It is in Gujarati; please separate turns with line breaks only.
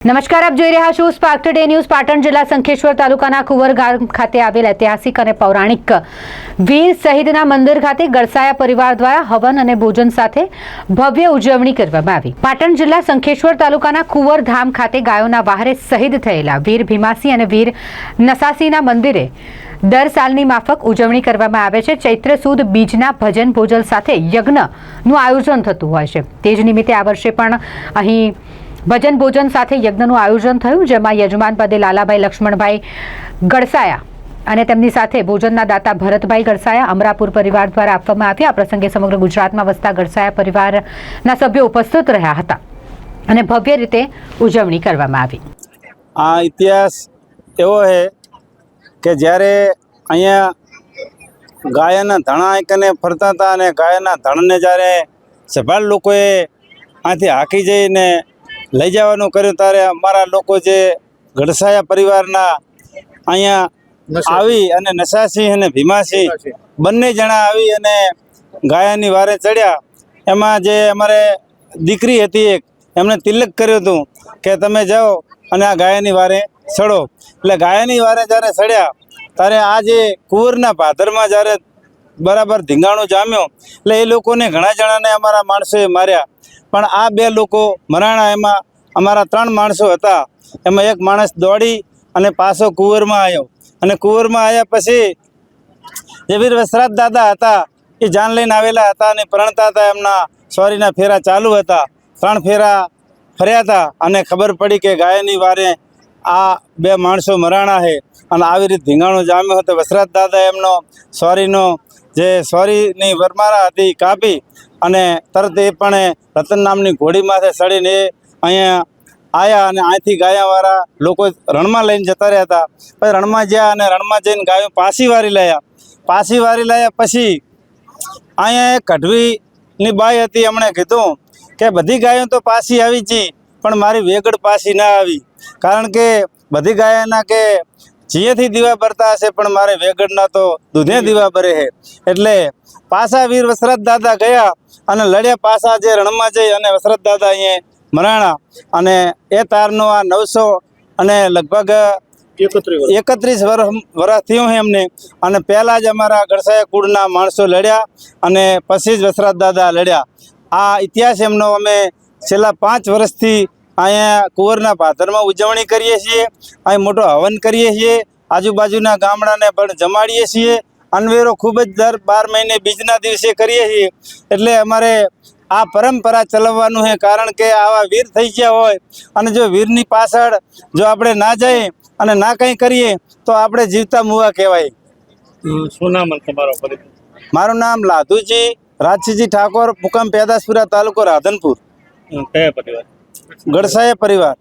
નમસ્કાર, આપ જોઈ રહ્યા છો સ્પાર્ક ટુડે ન્યૂઝ પાટણ જિલ્લા સંખેશ્વર તાલુકાના કુંવર ગામ ખાતે આવેલ ઐતિહાસિક અને પૌરાણિક વીર શહીદના મંદિર ખાતે ગરસાયા પરિવાર દ્વારા હવન અને ભોજન સાથે ભવ્ય ઉજવણી કરવામાં આવી. પાટણ જિલ્લા શંખેશ્વર તાલુકાના કુંવર ધામ ખાતે ગાયોના વાહરે શહીદ થયેલા વીર ભીમાસી અને વીર નસાસીના મંદિરે દર સાલની માફક ઉજવણી કરવામાં આવે છે. ચૈત્ર સુદ બીજના ભજન ભોજન સાથે યજ્ઞનું આયોજન થતું હોય છે. તે જ નિમિત્તે આ વર્ષે પણ અહીં ભજન ભોજન સાથે યજ્ઞનું આયોજન થયું, જેમાં યજમાન પદે લાલાભાઈ લક્ષ્મણભાઈ ગડસાયા અને તેમની સાથે ભોજનના દાતા ભરતભાઈ ગડસાયા, અમરાપુર પરિવાર દ્વારા આપવામાં આવ્યા. આ પ્રસંગે સમગ્ર ગુજરાતમાં વસતા ગડસાયા પરિવારના સભ્યો ઉપસ્થિત રહ્યા હતા અને ભવ્ય રીતે ઉજવણી કરવામાં આવી.
આ ઇતિહાસ એવો છે કે જ્યારે અહીંયા ગાયના ધણા એકને ફરતા હતા અને ગાયના ધણને જ્યારે સભાળ લોકોએ આથી હાકી જઈને લઈ જવાનું કર્યું ત્યારે અમારા લોકો જે ગઢસાયા પરિવારના અહીંયા આવી અને નશાસિંહ અને ભીમાસિંહ બંને જણા આવી અને ગાયાની વારે ચડ્યા. એમાં જે અમારે દીકરી હતી એક એમણે તિલક કર્યું હતું કે તમે જાઓ અને આ ગાયાની વારે ચડો. એટલે ગાયાની વારે જ્યારે ચડ્યા ત્યારે આ જે કુંવરના ભાદરમાં જ્યારે બરાબર ધીંગાણો જામ્યો. એટલે એ લોકોને ઘણા જણાને અમારા માણસોએ માર્યા. પણ આ બે લોકો મરાણા એમાં અમારા ત્રણ માણસો હતા. એમાં એક માણસ દોડી અને પાછો કુંવરમાં આવ્યો. અને કુંવરમાં આવ્યા પછી જે વસરાત દાદા હતા. એ જાન લઈને આવેલા હતા અને પ્રણતા હતા એમના સોરીના ફેરા ચાલુ હતા. ત્રણ ફેરા ફર્યા હતા અને ખબર પડી કે ગાયની વારે આ બે માણસો મરાણા છે. અને આવી રીતે ધીંગાણું જામ્યું હતું. વસરાત દાદા એમનો સોરીનો જે સોરીની વરમારા હતી, કાપી અને તરત એ પણ રતન નામની ઘોડી માથે ચડીને અહીંયા આયા અને અહીંથી ગાયાવાળા લોકો રણમાં લઈને જતા રહ્યા હતા. પછી રણમાં જ્યાં અને રણમાં જઈને ગાયો પાછી વારી લાયા. પાછી વારી લાયા પછી અહીંયા એક કઢવીની બાઈ હતી, એમણે કીધું કે, બધી ગાયો તો પાછી આવી જી, પણ મારી વેગડ પાછી ના આવી. કારણ કે બધી ગાયોના કે જીએથી દીવા બરતા હશે પણ મારે વેગડના તો દૂધે દીવા ભરે છે એટલે પાછા વીર વસરત દાદા ગયા અને લડ્યા પાછા જે રણમાં જઈ અને વસરત દાદા અહીંયા મરાણા. અને એ તારનો આ નવસો અને લગભગ એકત્રીસ વર્ષ. વર્ષ થયું છે એમને. અને પહેલાં જ અમારા ગળસાયા કુળના માણસો લડ્યા અને પછી જ વસરાત દાદા લડ્યા. આ ઇતિહાસ એમનો અમે છેલ્લા પાંચ વર્ષથી અહીંયા કુંવરના ભાદરમાં ઉજવણી કરીએ છીએ અહીં મોટો હવન કરીએ છીએ આજુબાજુના ગામડાને પણ જમાડીએ છીએ. અનવેરો ખૂબ જ દર બાર મહિને બીજના દિવસે કરીએ છીએ. એટલે અમારે આ પરંપરા ચલાવવાનું છે કારણ કે આવા વીર થઈ ગયા હોય અને જો વીરની પાછળ જો આપણે ના જઈએ અને ના કંઈ કરીએ તો આપણે જીવતા મુવા કહેવાય.
શું નામ તમારો
મારું નામ લાધુજી રાજસિંહજી ઠાકોર મુકામ પેદાસપુરા તાલુકો રાધનપુર.
કયા પરિવાર?
ગડસાયા પરિવાર.